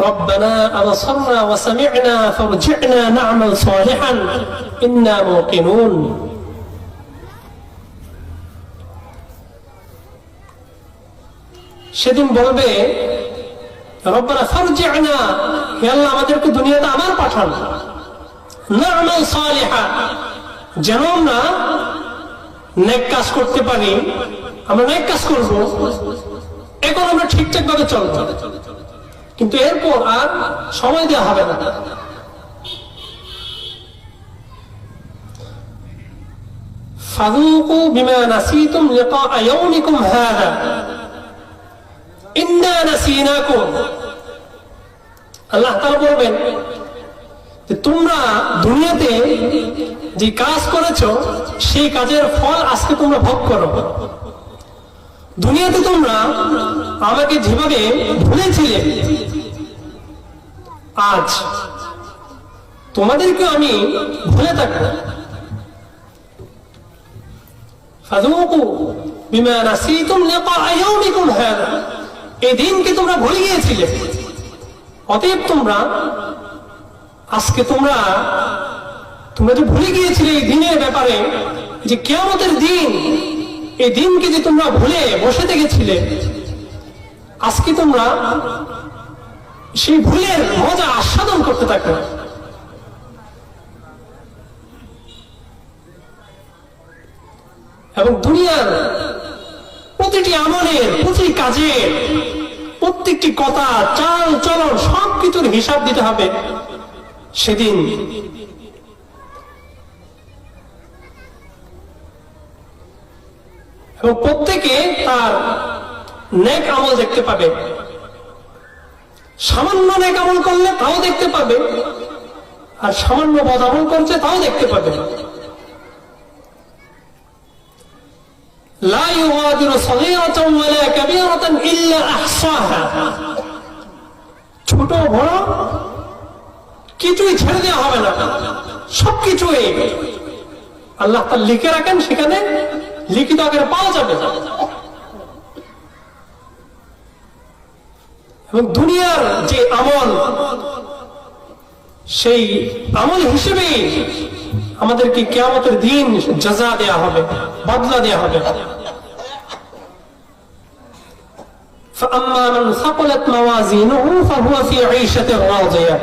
ربنا أبصرنا وسمعنا فارجعنا نعمل صالحا إنا موقنون সেদিন বলবে রব্বানা ফারজি'না হে আল্লাহ আমাদেরকে দুনিয়াতে আবার পাঠান না'মাল সালিহা যেন আমরা নেক কাজ করতে পারি আমরা নেক কাজ করব এখন আমরা ঠিকঠাক ভাবে চলব কিন্তু এরপর আর সময় দেওয়া হবে না। নাসিতুম লিকা ইয়াউমিকুম হাযা ইন্না নাসিনাকুম। আল্লাহ তাআলা বলবেন তোমরা দুনিয়াতে যে কাজ করেছ, সেই কাজের ফল আজকে তোমরা ভোগ করো। দুনিয়াতে তোমরা আমাকে যেভাবে ভুলেছিলে, আজ তোমাদেরকে আমি ভুলে থাকব। এই দিনকে তোমরা ভুলে গিয়েছিলে। অতএব তোমরা, আজকে তোমরা তোমরা যে ভুলে গিয়েছিলে এই দিনের ব্যাপারে, যে কেমতের দিন এই দিনকে যে তোমরা ভুলে বসে দেখেছিলে আজকে তোমরা সেই ভুলের মজা আস্বাদন করতে থাকো। এবং দুনিয়ার প্রতিটি আমলের, প্রতিটি কাজের, প্রত্যেকটি কথা, চাল, চলন, সব কিছুর হিসাব দিতে হবে। সেদিন এবং প্রত্যেকে তার নেক আমল দেখতে পাবে সামান্য নেক আমল করলে তাও দেখতে পাবে আর সামান্য বদ আমল করছে তাও দেখতে পাবে لا يغادر صغيرة ولا كبيرة إلا أحصاها ছোট বড় কিছুই ছেড়ে দেওয়া হবে না সবকিছুই আল্লাহ তার লিখে রাখেন সেখানে লিখিত আকারে পাওয়া যাবে এবং দুনিয়ার যে আমল সেই আমল হিসেবে আমাদেরকে কেয়ামতের দিন জাজা দেয়া হবে বদলা দেয়া হবে فأما من ثقلت موازينه فهو في عيشة راضية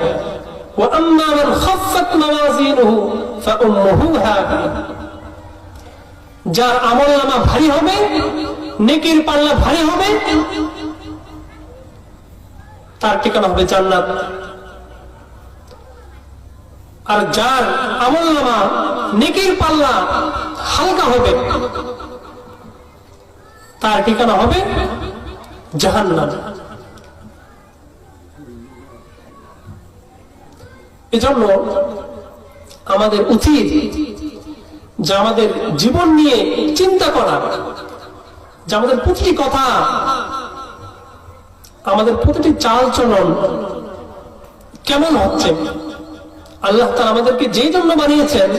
وأما من خفت موازينه فأمه هاوية যার আমল নামা ভারী হবে, নেকির পাল্লা ভারী হবে, তার ঠিকানা হবে জান্নাত। আর যার আমল নামা নেকির পাল্লা হালকা হবে, তার ঠিকানা হবে জাহান্নাম। এজন্য আমাদের উচিত যে আমাদের জীবন নিয়ে চিন্তা করা, যে আমাদের প্রতিটি কথা, আমাদের প্রতিটি চাল চলন কেমন হচ্ছে? আল্লাহ তারা আমাদেরকে যেই জন্য বানিয়েছেন,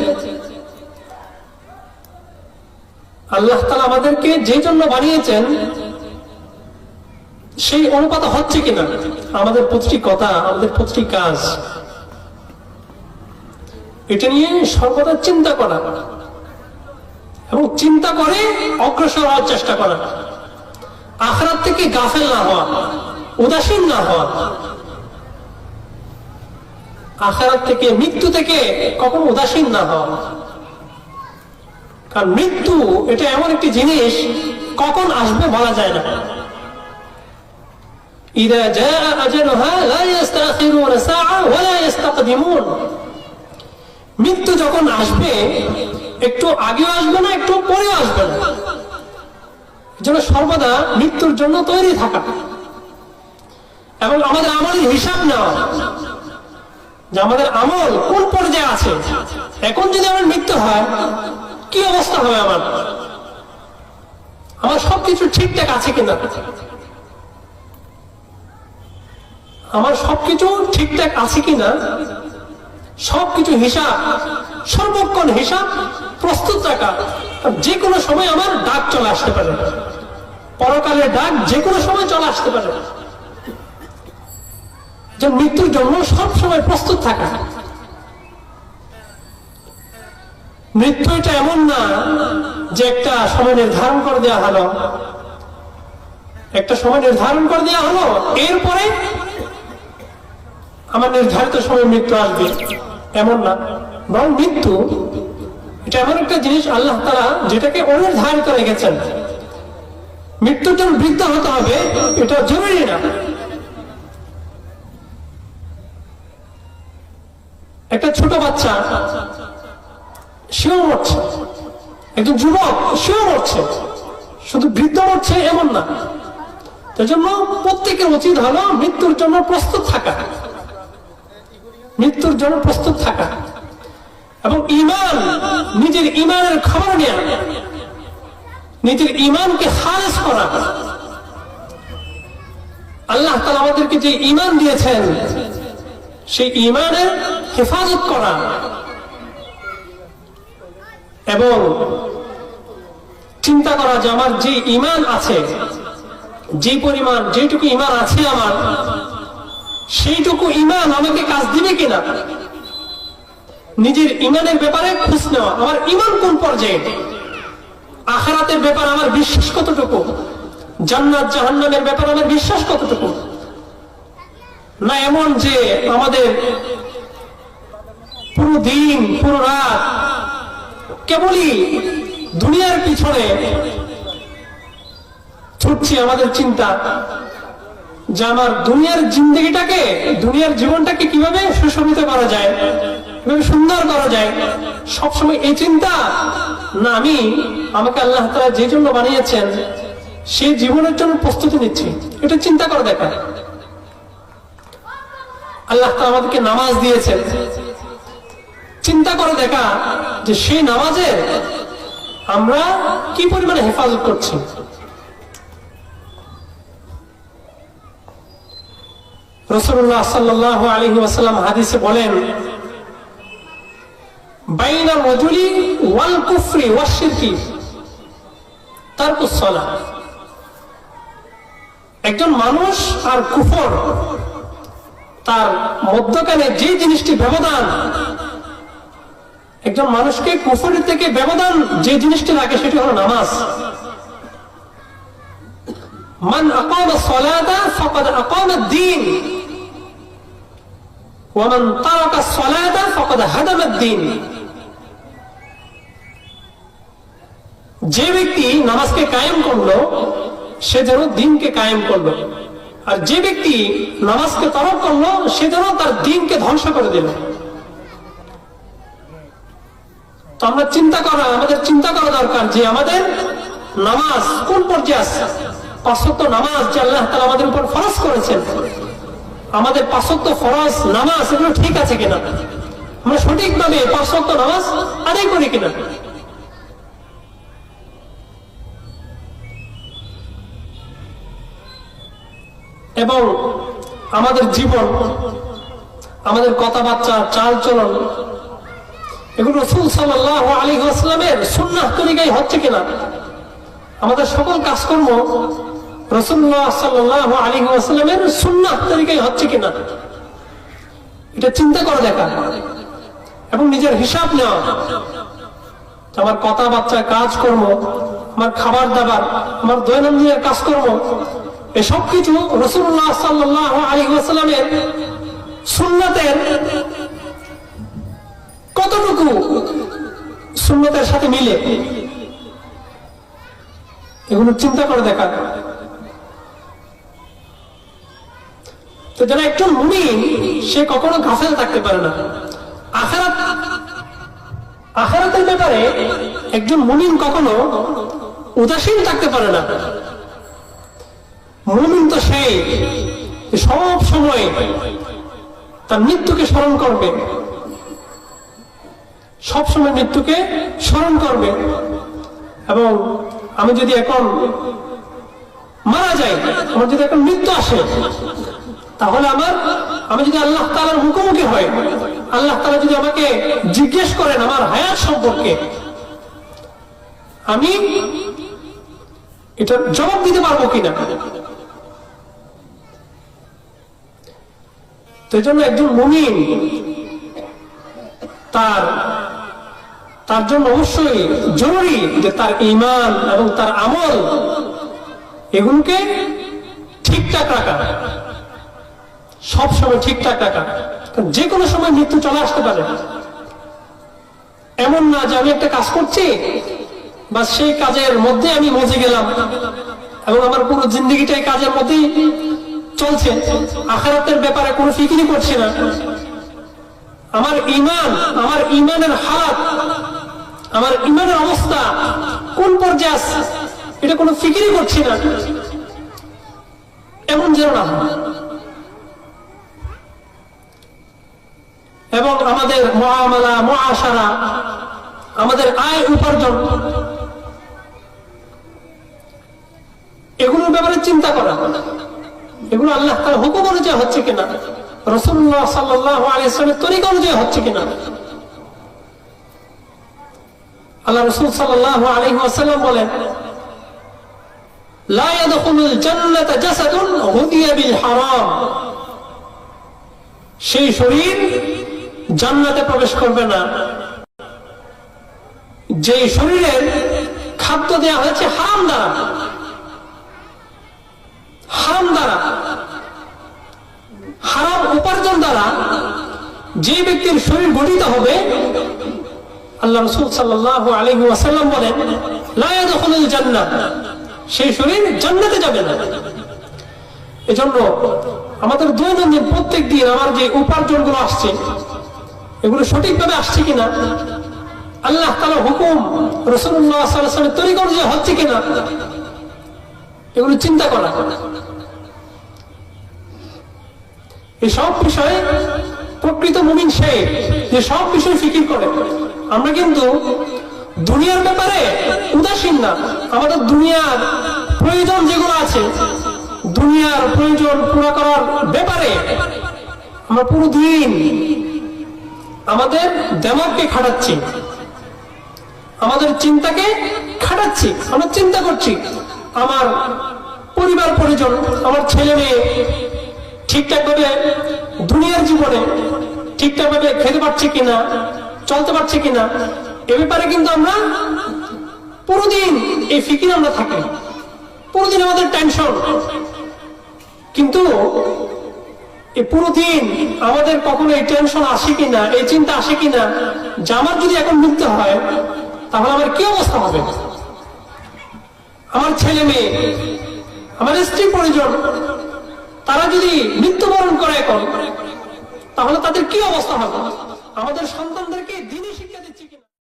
আল্লাহ তালা আমাদেরকে যেই জন্য বানিয়েছেন, সেই অনুপাত হচ্ছে কিনা? আমাদের প্রতিটি কথা, আমাদের প্রতিটি কাজ, এটা নিয়ে সর্বদা চিন্তা করা। চিন্তা করে অগ্রসর হওয়ার চেষ্টা করা আখরাত থেকে গাফেল না হওয়া, উদাসীন না হওয়া। আখেরাত থেকে মৃত্যু থেকে কখনো উদাসীন না হওয়া। কারণ মৃত্যু এটা এমন একটি জিনিস, কখন আসবে বলা যায় না। মৃত্যু যখন আসবে একটু আগেও আসবে না, একটু পরেও আসবে না। যেন সর্বদা মৃত্যুর জন্য তৈরি থাকা। এবং আমাদের আমলের হিসাব নেওয়া। যে আমাদের আমল কোন পর্যায়ে আছে? এখন যদি আমার মৃত্যু হয়, কি অবস্থা হবে আমার? আমার সবকিছু ঠিকঠাক আছে কিনা? আমার সবকিছু ঠিকঠাক আছে কিনা? সবকিছু হিসাব, সর্বক্ষণ হিসাব প্রস্তুত রাখা যে কোনো সময় আমার ডাক চলে আসতে পারে। পরকালের ডাক যে কোনো সময় চলে আসতে পারে। যে মৃত্যুর জন্য সব সময় প্রস্তুত থাকা। মৃত্যু এটা এমন না যে একটা সময় নির্ধারণ করে দেওয়া হলো। একটা সময় নির্ধারণ করে দেওয়া হলো, এরপরে আমার নির্ধারিত সময় মৃত্যু আসবে। এমন না। বরং মৃত্যু এটা এমন একটা জিনিস আল্লাহ তারা যেটাকে অনির্ধারিত রেখেছেন মৃত্যুর জন্য বৃদ্ধ হতে হবে, এটা জরুরি না। একটা ছোট বাচ্চা, সেও মরছে। একজন যুবক, সেও মরছে। শুধু বৃদ্ধ মরছে এমন না। তাই জন্য প্রত্যেকের উচিত হলো মৃত্যুর জন্য প্রস্তুত থাকা। মৃত্যুর জন্য প্রস্তুত থাকা। এবং ইমান নিজের ইমানের খবর নেওয়া নিজের ইমানকে খালেজ করা। আল্লাহ তালা আমাদেরকে যে ইমান দিয়েছেন, সেই ইমানের হেফাজত করা। এবং চিন্তা করা যে আমার যে ইমান আছে, যে পরিমাণ, যেটুকু ইমান আছে আমার, সেইটুকু ইমান আমাকে কাজ দিবে কিনা? নিজের ইমানের ব্যাপারে খোঁজ নেওয়া। আমার ইমান কোন পর্যায়ে? আখারাতের ব্যাপার আমার বিশ্বাস কতটুকু? জান্নাত, জাহান্নামের ব্যাপারে আমার বিশ্বাস কতটুকু? না এমন যে আমাদের পুরো দিন, পুরো রাত কেবলই দুনিয়ার পিছনে ছুটছি আমাদের চিন্তা যে আমার দুনিয়ার জিন্দগিটাকে, দুনিয়ার জীবনটাকে কীভাবে সুশোভিত করা যায়? সুন্দর করা যায়। সবসময় এই চিন্তা? না, আমি, আমাকে আল্লাহ তালা যে জন্য বানিয়েছেন সেই জীবনের জন্য প্রস্তুতি নিচ্ছি। এটা চিন্তা করে দেখা আল্লাহ তালা আমাদেরকে নামাজ দিয়েছেন। চিন্তা করে দেখা যে সেই নামাজের আমরা কি পরিমাণে হেফাজত করছি। রসুল্লাহ সাল্লাহ আলহি ওয়াসাল্লাম হাদিসে বলেন ওয়াল কুফরি ওয়াশিরকি একজন মানুষ আর কুফর, তার মধ্যখানে যে জিনিসটি ব্যবধান, একজন মানুষকে কুফরি থেকে ব্যবধান যে জিনিসটি রাখে সেটি হলো নামাজ। মান আকাম সলাতা ফাকাদ আকাম দ্বীন। ওয়ামান হাদাম যে ব্যক্তি নামাজকে কায়েম করল, সে যেন দিনকে কায়েম করল। আর যে ব্যক্তি নামাজকে তরক করল, সে যেন তার দিনকে ধ্বংস করে দিল। তো আমরা চিন্তা করা, আমাদের চিন্তা করা দরকার যে আমাদের নামাজ কোন পর্যায়ে আসছে পাঁচত্ব নামাজ যে আল্লাহ তালা আমাদের উপর ফরজ করেছেন। আমাদের পাঁচত্ব ফরজ নামাজ এগুলো ঠিক আছে কিনা? আমরা সঠিকভাবে পাঁচত্ব নামাজ আদায় করি কিনা? এবং আমাদের জীবন, আমাদের কথাবার্তা চাল চলন এগুলো রসুল সাল্লাহ আলী আসলামের সুন্নাহ তরিকাই হচ্ছে কিনা? আমাদের সকল কাজকর্ম রসুল্লাহ সাল্লাহ আলী আসলামের সুন্নাহ তরিকাই হচ্ছে কিনা? এটা চিন্তা করে দেখা। এবং নিজের হিসাব নেওয়া। আমার কথাবার্তা, কাজকর্ম, আমার খাবার দাবার, আমার দৈনন্দিনের কাজকর্ম এসব কিছু রসুল্লাহ সাল্লাহ আলী সুন্নাতের কতটুকু সুন্নতের সাথে মিলে? এগুলো চিন্তা করে দেখা তো যারা একটু মুমিন, সে কখনো গাফেল থাকতে পারে না। আখারাত, আখারাতের ব্যাপারে একজন মুমিন কখনো উদাসীন থাকতে পারে না। মুমিন তো সেই সব সময় তার মৃত্যুকে স্মরণ করবে। সবসময় মৃত্যুকে স্মরণ করবে। এবং আমি যদি এখন মারা যাই, আমার যদি এখন মৃত্যু আসে, তাহলে আমার, আমি যদি আল্লাহ তালার মুখোমুখি হয়, আল্লাহ তালা যদি আমাকে জিজ্ঞেস করেন আমার হায়াত সম্পর্কে, আমি এটা জবাব দিতে পারব কিনা? তো একজন মুমিন তার তার জন্য অবশ্যই জরুরি যে তার ইমান এবং তার আমল এগুলোকে ঠিকঠাক রাখা। সব সময় ঠিকঠাক রাখা। যে কোনো সময় মৃত্যু চলে আসতে পারে। এমন না যে আমি একটা কাজ করছি, বা সেই কাজের মধ্যে আমি মজে গেলাম, এবং আমার পুরো জিন্দগিটা এই কাজের মধ্যেই চলছে। আখারাতের ব্যাপারে কোনো ফিকিরি করছি না। আমার ইমান আমার ইমানের হাত আমার ইমানের অবস্থা কোন পর্যায়ে আছে? এটা কোনো ফিকিরি করছি না। এমন যেন না এবং আমাদের মহামালা মহাসারা আমাদের আয় উপার্জন, এগুলোর ব্যাপারে চিন্তা করা। এগুলো আল্লাহ তার হুকুম অনুযায়ী হচ্ছে কিনা? রসুল্লাহ সাল্লাহ আলিয়ামের তরিকা অনুযায়ী হচ্ছে কিনা? আল্লাহ রসুল সাল্লাহ আলী আসাল্লাম বলেন সেই শরীর জান্নাতে প্রবেশ করবে না। যে শরীরের খাদ্য দেওয়া হয়েছে হারাম দ্বারা। ব্যক্তির শরীর গঠিত হবে। আল্লাহ রসুল সাল্লাহ আলহি ওয়াসাল্লাম বলেন লায়াদখলুল জান্নাত সেই শরীর জান্নাতে যাবে না। এজন্য আমাদের দৈনন্দিন প্রত্যেক দিন আমার যে উপার্জনগুলো আসছে, এগুলো সঠিকভাবে আসছে কিনা, আল্লাহ তালা হুকুম রসুল্লাহ সাল্লামের তরিকা অনুযায়ী হচ্ছে কিনা, এগুলো চিন্তা করা। এই সব বিষয়ে প্রকৃত মুমিন সে যে সব বিষয় ফিকির করে। আমরা কিন্তু দুনিয়ার ব্যাপারে উদাসীন না। আমাদের দুনিয়ার প্রয়োজন যেগুলো আছে, দুনিয়ার প্রয়োজন পুরো করার ব্যাপারে আমরা পুরো দিন আমাদের দেমাগকে খাটাচ্ছি। আমাদের চিন্তাকে খাটাচ্ছি। আমরা চিন্তা করছি, আমার পরিবার পরিজন আমার ছেলে মেয়ে ঠিকঠাক ভাবে দুনিয়ার জীবনে ঠিকঠাক ভাবে খেতে পারছে কিনা, চলতে পারছে কিনা, এ ব্যাপারে কিন্তু আমরা পুরোদিন এই ফিকির আমরা থাকি। পুরোদিন আমাদের টেনশন কিন্তু এই পুরো দিন আমাদের কখনো এই টেনশন আসে কিনা, এই চিন্তা আসে কিনা, যে আমার যদি এখন মৃত্যু হয়, তাহলে আমার কি অবস্থা হবে? আমার ছেলে মেয়ে, আমার স্ত্রী পরিজন তারা যদি মৃত্যুবরণ করে তাহলে তাদের কি অবস্থা হবে? আমাদের সন্তানদেরকে দিনে